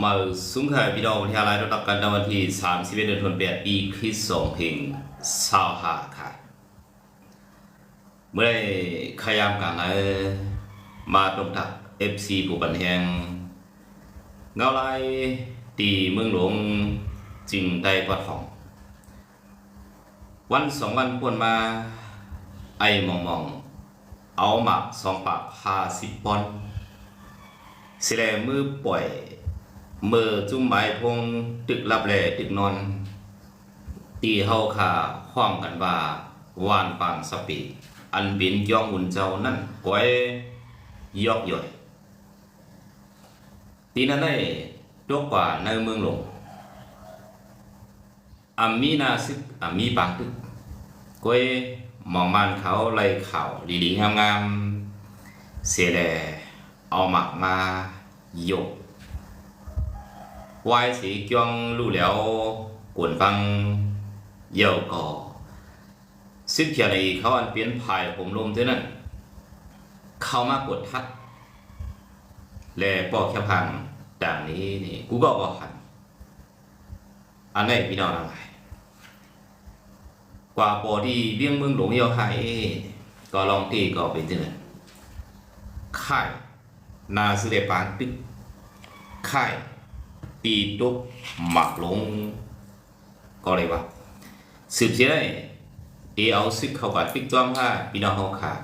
มาสุงขายพี่น้องที่อะไรรับกันในวันที่31เดือนธันวาคมปีคริสต์2525ค่ะ เมื่อได้ขยามกันเลยมาตรงทัก FC ผู้บันแหงเงาลายตีเมืองหลวงจึงได้ปลอดของ วันสองวันควรมา ไอมองมอง เอาหมักสองปากพาสิบปอนด์สิแลมือปล่อย มือจุ่มไม้พงตึกรับแลตึกนอน ตีเฮาขาห้องกันว่าวานปางสปี อันบินย่องหุ่นเจ้านั่นก้อยยอกย่อยตีนั้นได้ตกกว่าในเมืองหลวงอามีนาซึกอามีปางตึกก้อยมองมันเขาไล่ข่าวดีๆงามๆเสียแลเอาหมักมาโยก วายสีเกียงรู้แล้วกวนฟังเยี่ยวก่อซึ่งเขียนในเขาอันเปลี่ยนภายผมลมเท่านั้น เข้ามากดทัด แลปอกแค่พังด่างนี้นี่กูก็บอกหันอันไหนพี่น้องอะไรกว่าปอดีเบี้ยงเมืองหลวงเยี่ยวไห้ก็ลองตีก็เป็นที่นั้นค่ายนาสุเดปานตึกค่าย ปีตุกหมักลงก็เลยว่าสืบเสียได้ดีเอาซึกเข้ากับติ๊กจ้อมผ้าพี่น้องเขาขาด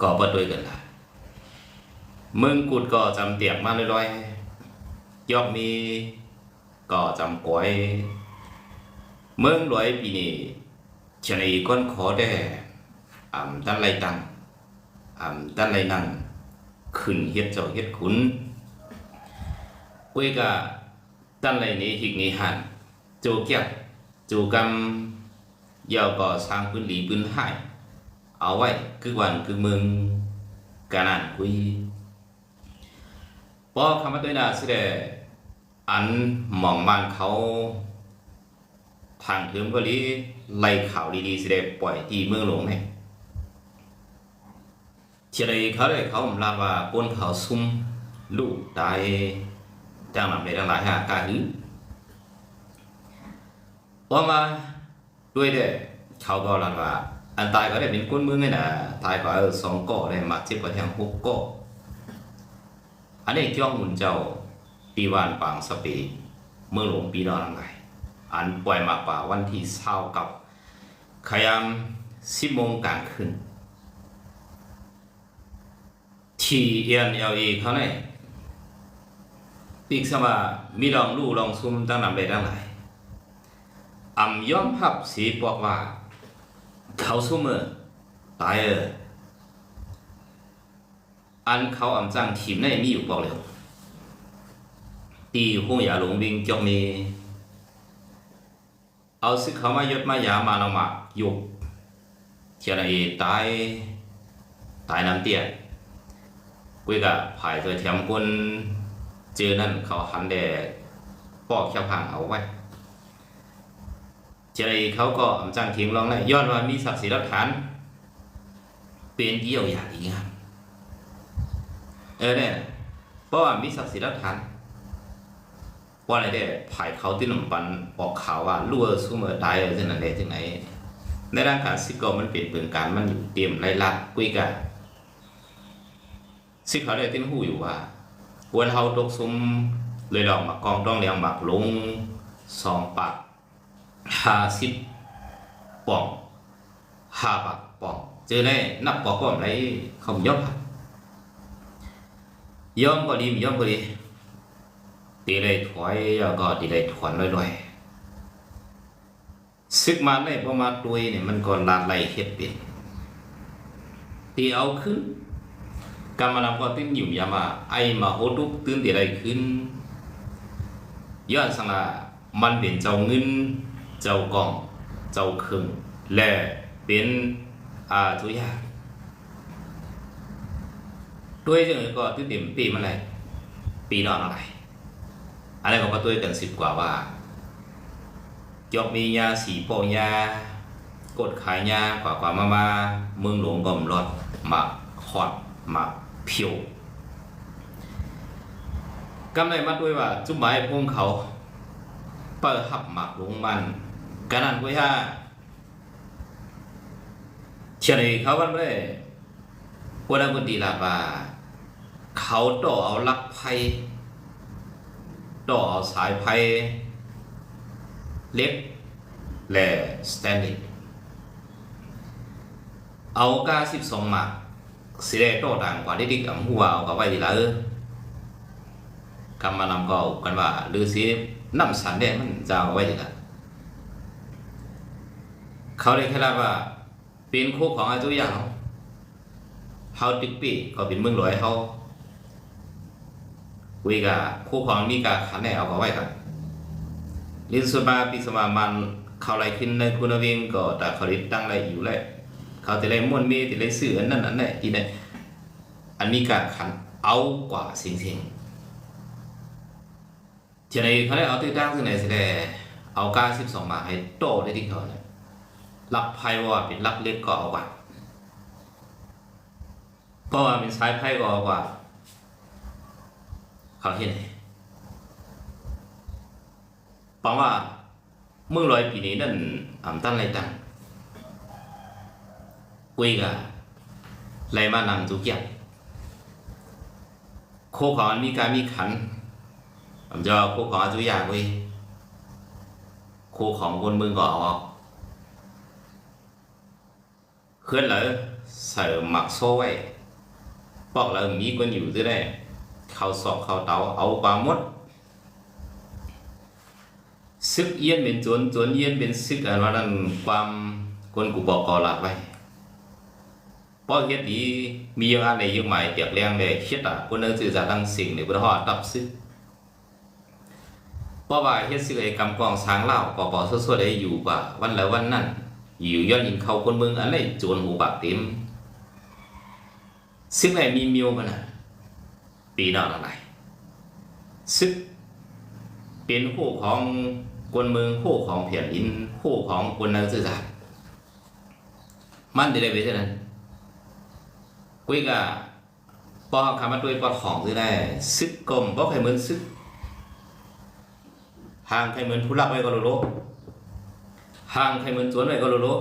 ก็ประด้วยกันละเมืองกุดก็จำเตียกมาลอยๆยอกมีก็จำก้อยเมืองรวยปีนี้ชนีก้อนขอได้อ่ำตันไรตังอ่ำตันไรนั่งขึ้นเฮ็ดเจ้าเฮ็ดขุน quê cả tân này ní hịch ní hẳn chỗ kẹp chỗ cầm giàu có sang พื้น lý พื้น hải เอาไว้คือวันคือเมืองกานันคุยพอคำว่าตัวน่ะสิเดอันหมองมันเขาทางเทิมก็ลีไล่ข่าวดีๆสิเดปล่อยที่เมืองหลวงเนี่ยเทียไรเขาเลยเขาผมลาว่าก้นเขาซุ่มลูกตาย trang làm để đang lại ha cả thứ พอมาด้วยเด้เขาก็ลันว่าอันตายก็ได้เป็นก้นเมืองไงนะตายก็เออสองก่อได้มาเจ็บก็แทงหกก่ออันนี้จ้องหุ่นเจ้าปีวานปางสปีเมืองหลวงปีนอนไงอันปล่อยมาป่าวันที่เช้ากับขยามสิบโมงกลางคืนที่เอ็นเอลเอเขาเนี่ย ปีกสมามีลองลู่ลองซุ่มตั้งนำได้ตั้งหลายอ่ำย้อมพับสีบอกว่า เขาซุ่มเออตายเอออันเขาอ่ำจังทีมในมีอยู่บอกเลยตีห้องยาหลงบิงจอกมีเอาซึกเขามายศมายามาเอามาหยุกเทียนไอตายตายน้ำเตี้ยกุยกะผายตัวแถมคน เจอนั่นเขาหันแดปอกแค่พังเอาไว้เจไรเขาก็อำจังทิ้งลองได้ย้อนว่ามีศักดิ์ศรีหลักฐาน เป็นเยี่ยวอย่างดีงามเออเนี่ยเพราะว่ามีศักดิ์ศรีหลักฐานว่าอะไรเด้ผายเขาที่หนุ่มปันออกข่าวว่ารั่วซูเมอร์ตายเออที่นั่นเด้ที่ไหนในร่างการสิกอมันเปลี่ยนเปลี่ยนการมันอยู่เตรียมไล่ลัดกุยกันสิเขาได้ติ้นหูอยู่ว่า วนเฮาตกซุมเลยลองมากองต้องเลี้ยงบักลงสองปากห้าสิบป่องห้าปากป่องเจอได้นับปอกก็ไรเขาย่อมย่อมก็ดีย่อมก็ดีตีเลยถอยแล้วก็ตีเลยถอนลอยๆซึกมาได้ประมาณตัวเนี่ยมันก็ลาดไหลเฮ็ดเป็นตีเอาขึ้น กำลังก็ติ้งอยู่ยามาไอมาโหตุกตื่นเดี๋ยวไรขึ้นย้อนสังละมันเป็นเจ้าเงิน เจ้ากองเจ้าเครื่องและเป็นอาทุยาด้วยจังก็ตื้อเต็มปีมันอะไรปีนอนอะไรอะไรก็ตัวกันสิบกว่าว่ายกมียาสีโปยากดขายยากว่ากว่ามามาเมืองหลวงก็มรถมาขอดมา ผิวกำไรมาด้วยว่าจุ่มหมายพวงเขา เปิดหับหมักลงมันกันนั้นก็ย่าเชียเขาวันเร่วันนั้นบุดีลาบาเขาต่อเอาลักไพ่ต่อเอาสายไพ่เล็กและสแตนดิดเอาก้าสิบสองหมัก สิได้โตต่างกว่าที่ดิกอำหัวเอากับไว้ดีละเออกำมานำก็เอกันว่าหรือสิน้ำสันแดงมันจะเอาไว้ดีละเขาได้แค่รับว่าเป็นคู่ของอาจุยาเขาติ๊กปีก็เป็นเมืองหลวยเขาคุยกับคู่ของมีกาขันแน่เอากับไว้กันลินสุมาปิสมามันเขาไรขึ้นในคุณวิงก็แต่เขาได้ตั้งไรอยู่เลย เขาจะได้ม้วนเมจะได้สื่ออันนั้นอันนี้ที่เนี่ยอันมีการขันเอากว่าสิ่งสิ่งทีนี้เขาได้เอาตัวตั้งที่ไหนสิได้เอาการสิบสองมาให้โตได้ที่เขาเนี่ยลักไพ่ว่าเป็นลักเล็กก็เอากว่าเพราะว่าเป็นสายไพ่ก็เอากว่าเขาเห็นไหนปังว่าเมื่อร้อยปีนี้นั่นอ่ำตั้นไรตั้ง กุยกะไรมานังทุกอย่างโคขอนมีการมีขันผมจะโคขอทุกอยางไว้โคของบนมือก่ออกเคลื่อนเลยใส่หมักโซ่ไว้บอกเลยมีคนอยู่ที่ได้เขาสอบเขาเตาเอาปลาหมดซึกเย็นเป็นจวนจวนเย็นเป็นซึกอะไรนั้นความคนกูบอกก่อหลักไว้ พราะเฮ็ดดีมีอย่างอันในยุคใหม่เตียกแรงเลยเฮ็ดอะคนนึงสื่อสารทางสิ่งในบ่ฮอดตับซึกเพราะว่าเฮ็ดสิไอ้กำกองสร้างเล่าปอปอสดๆได้อยู่กว่าวันละวันนั้นอยู่ย้อนยิงเข้าคนเมืองอันไหนโจรหูปากเต็มซึ่งไหนมีมิวมันน่ะปีนอกอะไรซึกเป็นคู่ของคนเมืองคู่ของเพียรอินคู่ของคนนักสื่อสารมันได้ไปเท่านั้น คุยกับปอคำมาด้วยปอของซื้อได้ซึกกลมบ่ใครเหมือนซึกห่างใครเหมือนทุลักไปก็รู้รู้ห่างใครเหมือนสวนไปก็รู้รู้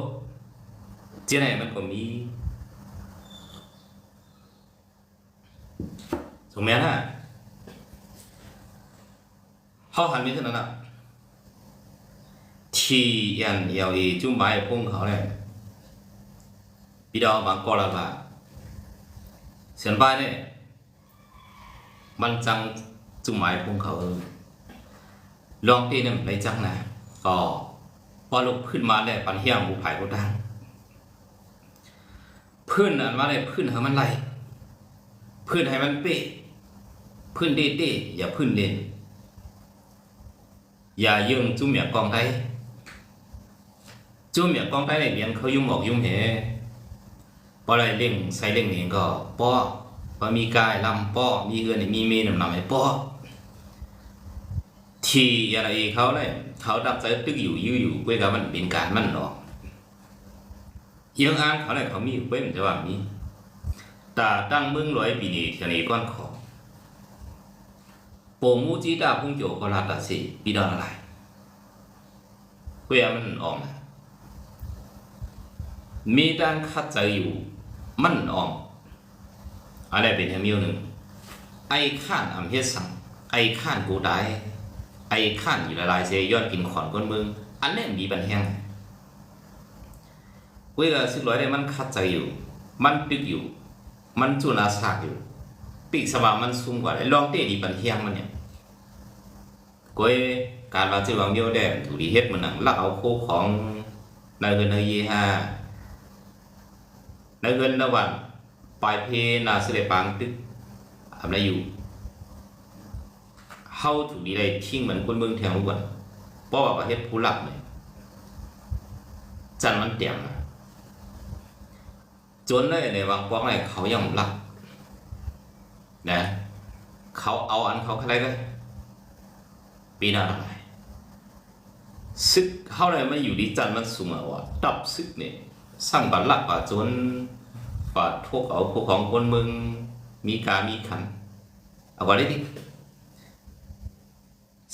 เจ๊ไหนมันก็มีถูกไหมฮะเขาหันไปที่นั่นอะที่อันเอวีจุ่มใบพุ่งเขาเนี่ยพี่ดองบางกอละละ เสียนบ้านเนี่ยมันจังจุ่มหมายพงเขาเออลองตีเนี่ยไรจังนะก็พอลุกขึ้นมาเนี่ยปันเฮียงบูผายก็ดังพื้นอันมาเนี่ยพื้นให้มันไหลพื้นให้มันเป๊ะพื้นเด้เด้อย่าพื้นเด่นอย่ายื่งจุ่มเหมียกองไทยจุ่มเหมียกองไทยเนี่ยเบียนเขายุ่งออกยุ่งเห เพอะไรเร่งใส่เร่งนี่ก็ป้อพอมีกายลำป้อมีเอือนมีเมนำนำให้ป้อที่อะไรเขาเนี่ยเขาดับใจตึกอยู่ยื้ออยู่เว้ยกับมันเป็นการมันเนาะยังอ่านเขาเนี่ยเขามีเว้ยมันจะว่ามีตาตั้งมึงร้อยปีนี้ชนีก้อนขอโปมูจีตาพุ่งโจกรัดละสิปีดอนอะไรเว้ยมันออกมามีดังคัดใจอยู่ มันออมอะไรเป็นเดียวหนึ่งไอ้ข้านอำเฮสังไอ้ข้านกูได้ไอ้ข้านอยู่ละลายเซยอดกินขอนก้นมืองอันนี้มีปัญหาเวลาสิบร้อยได้มันคัดใจอยู่ มันตึกอยู่ มันจุนาสากอยู่ ปีกสว่ามันสูงกว่าไอ้ลองเตะดีปัญหามันเนี่ยกวยการว่าจือวางเดียวแดงถูดีเฮ็ดมันหนังลักเอาโคของนายเงินเฮาในเงินระหว่างปลายเพนา เสด็จปางตึกทำอะไรอยู่เฮาถูกดีได้ทิ้งเหมือนคนเมืองแถวก่อนเพราะว่าประเทศผู้หลักเนี่ยจันมันเตียงอะจนเลยในวางกว้างไหนเขายังหลักนะเขาเอาอันเขาอะไรก็ปีหน้าอะไรซึกเข้าเลยไม่อยู่ดีจันมันสูงอะวะดับซึกเนี่ย สร้างบัลลักป่าจนป่าทุกเอาพวกของคนเมืองมีกามีขันเอาไว้ดิ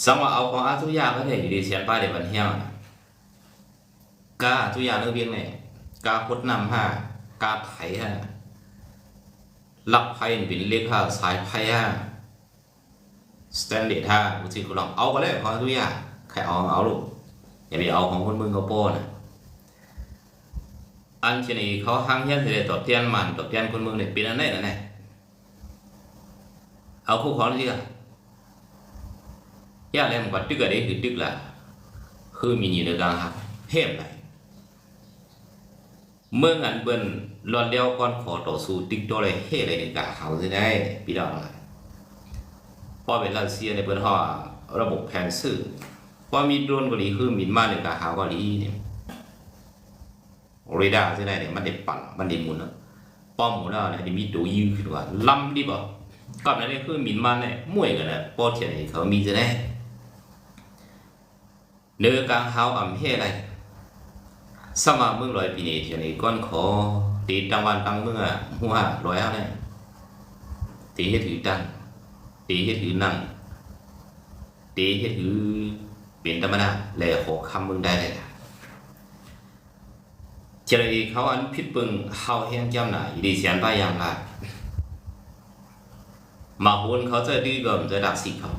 สังว่าเอาของอาทุยาก็ได้อยู่ดีเสียนป้ายเดี๋ยววันเที่ยวกาทุยาเนื้อเบียงเนี่ยกาพดนำห้ากาไผ่ห้าลักไผ่เป็นเล็กห้าสายไผ่ห้าสแตนเดร์ห้าอุจิกุลองเอาก็ได้ของอาทุยาใครเอาเอาลูกอย่าไปเอาของคนมึงเขาโป้นะ อันชนีเขาห้างเฮียนเสด็จตอบเตียนมันตอบเตียนคนเมืองเนี่ยปีนั้นไหนอันไหนเอาคู่ของนี่ก็ยาอะไรมันก็ตึกอะไรคือตึกล่ะคือมีนี่ในกลางหักเทพไหนเมื่องันเบิ้นรอนเดียวก่อนขอต่อสู้ติ๊กตัวอะไเฮ้เลยรในกาเขาที่ได้พี่ดอกอะไรพอเป็นรัสเซียในเบิ้นห่อระบบแผนซื่อพอมีโดรนเกาหลีคือมีนมาในกาเขาเกาหลีเนี่ย คือมีมาเนี่ยมวยกันนะปอเทียนเขามีจะได้ nơi càng hao ẩm hệ này sao mà mương loại bị này thì này con khó tí trong văn tăng mương à mua à loại áo này tí hết thứ tăng tí hết thứ nặng tí hết thứ biến tâm na lệ khó khăn mương đây này chỉ là เจะเขาอันพิษปึงเฮาแห้งจำหน่ายดีเสียนไปอย่างไรมาหุนเขาจะดื้อเกิมจะดักสิเขา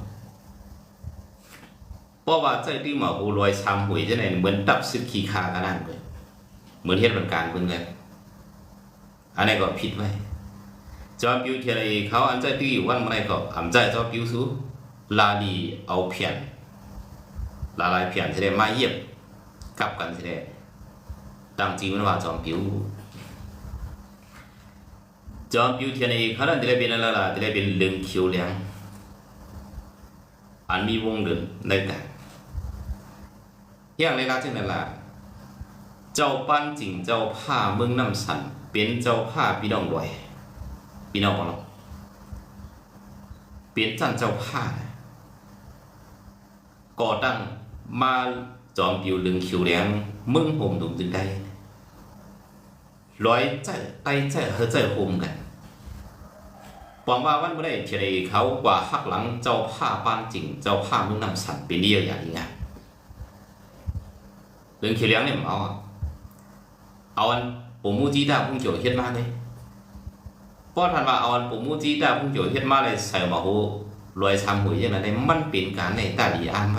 เพราะว่าใจที่หมอกูรวยซ้ำหวยจะไหนเหมือนตับซึกขี้คากันนั่นเลยเหมือนเฮ็ดบันการเพิ่นกันอันนี้ก็ผิดไว้จอมปิวเทียไรเขาอันใจที่อยู่วันเมื่อไรก็อำใจจอมปิวสูลาดีเอาเพียนลาลายเพียนจะได้มาเยียบกลับกันจะได้ ตั้งจริงมันว่าจอมปิวจอมปิวเทียนไอ้เขานั่นจะได้เป็นอะไรล่ะจะได้เป็นเรื่องคิวเลี้ยงอันมีวงเดินในกันอย่างในราชนั่นล่ะเจ้าปั้นจริงเจ้าผ้าเมืองน้ำสันเป็นเจ้าผ้าพี่น้องรวยพี่น้องของเราเป็นจันเจ้าผ้าก่อตั้งมาจอมปิวลึงคิวเลี้ยงเมืองห่มดุมจึงได้ ร้อยใจไตใจเฮใจห่มกันหวังว่าวันเมื่อใดเทียดเขากว่าหักหลังเจ้าผ้าปานจริง เจ้าผ้ามืองนำสันเป็นเดียวอย่างนี้ไงเรื่องเขียวเลี้ยงเนี่ยเอาเอาอันปู่มูจีดาพุ่งเจียวเฮ็ดมาเลยเพราะท่านว่าเอาอันปู่มูจีดาพุ่งเจียวเฮ็ดมาเลยใส่มาหูรวยทำหวยย่างนั้นมันเป็นการในตาดีอ่านไ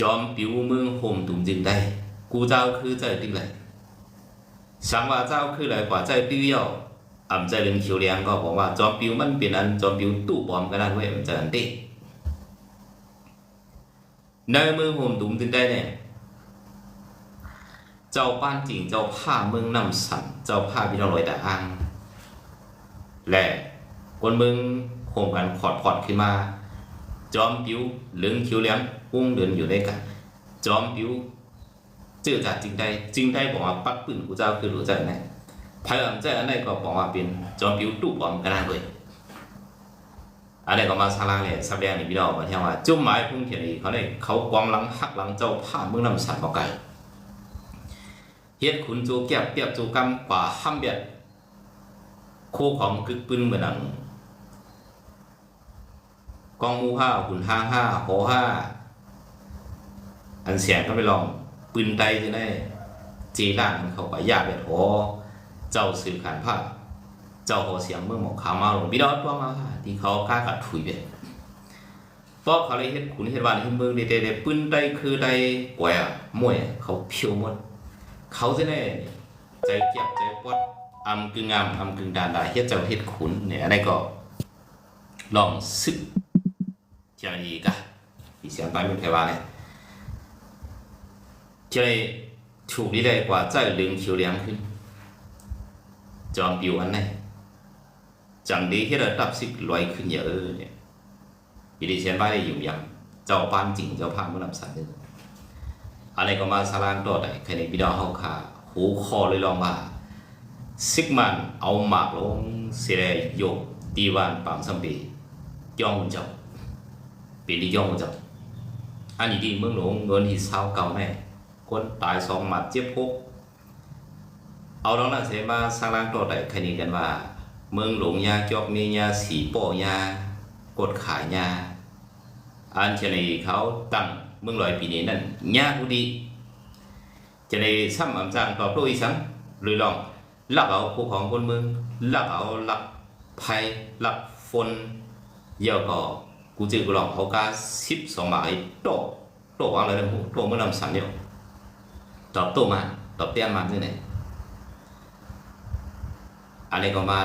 จอมปิวมึงห่มตุ่มจึงได้กูเจ้าคือใจติไหลสังว่าเจ้าคือไหลกว่าใจปิวเย่าอ่ำใจเรื่องเขียวเลี้ยงก็บอกว่าจอมปิวมันเป็นอันจอมปิวตู้ปอมก็ได้เว้ยมันจะอันติในมือห่มตุ่มจึงได้เนี่ยเจ้าป้านจริงเจ้าผ้ามึงนำสั่นเจ้าผ้าพี่น้องลอยแต่อ้างและคนมึงห่มกันขอดขอดขึ้นมา จอมปิวเหลืองคิ้วเหลี้ยงอุ้งเดินอยู่ด้วยกันจอมปิวเจอจากจริงได้จริงได้บอกว่าปักปืนกูเจ้าคือรู้จักแน่ภายหลังจากนั้นก็บอกว่าเป็นจอมปิวตู้ปอมก็ได้เลยอันนี้ก็มาซาลาเลยสับแดงนี่พี่น้องมาเที่ยวว่าจุ่มไม้พุ่งเขียนอีกเขาเนี่ยเขากวางหลังหักหลังเจ้าผ้าเมืองนำสันบอกไก่เฮ็ดขุนจูแก็บเปียบจูกำป่าห้ำเบียดคู่ของกึกปืนเหมือนหนัง กองมูห้าหุ่นห้าห้าโหห้าอันเสียงก็ไปลองปืนไตจะได้จีร่างมันเขาไปยาเบียดโหเจ้าสื่อขานผ้าเจ้าหัวเสียงเมื่อหมอกขาวมาลงพี่ดอดว่ามาที่เขากล้ากัดถุยไปเพราะเขาเลยเฮ็ดขุนเฮ็ดวานเฮ็ดเมืองเด็ดๆปืนได้คือได้กวยอะมวยเขาเพียวหมด เขาจะได้ใจเก็บใจปดอำกึ่งงามอำกึ่งดานด้เฮ็ดเจ้าเฮ็ดขุนเนี่ยอันนี้ก็ลองซึก เจ้าอีกอะที่เสียงไปเป็นไทวาเนี่ยเจ้าเลยถูกนี่ได้กว่าใจลึงเขียวเลี้ยงขึ้น จอมปิวอันไหน chẳng đi hết ở tập xích loài khứ nhớ nè 比利前排的有样，照搬景就怕不能散的。อะไรก็มาสลางต่อได้แค่นี้พี่น้องเฮาค่ะหูคอเลยลองว่าซิกมันเอาหมากลงเสียยกตีวันปังสัมปีย่องจับ ปีนี้ย่องจับอันนี้ดีเมืองหลวงเงินที่เช้าเก่าแน่คนตายสองหมัดเจ็บพกเอาแล้วนะเสมาสลางต่อได้แค่นี้กันว่า เมืองหลวงยาจอกมียาสีโป้ยากดขายยาอันเชนีเขาตั้งเมืองลอยปีนี้นั่นยากดีจะได้ซ้ำอำจางตอบโต้อีสังหรือลองลักเอาผู้ของคนเมืองลักเอาลักภัยลักฝนเยอะก็ กูเจอกูลองเขากาสิบสองหมายโตโตวางเลยนะหูโตเมื่อนำสันเดียวตอบโต้มาตอบเตี้ยมาที่ไหนอันนี้ก็มา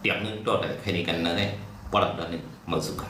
เตียงนึงโตแต่แค่นี้กันนะเนี่ยปลอดเดินนึงมันสุข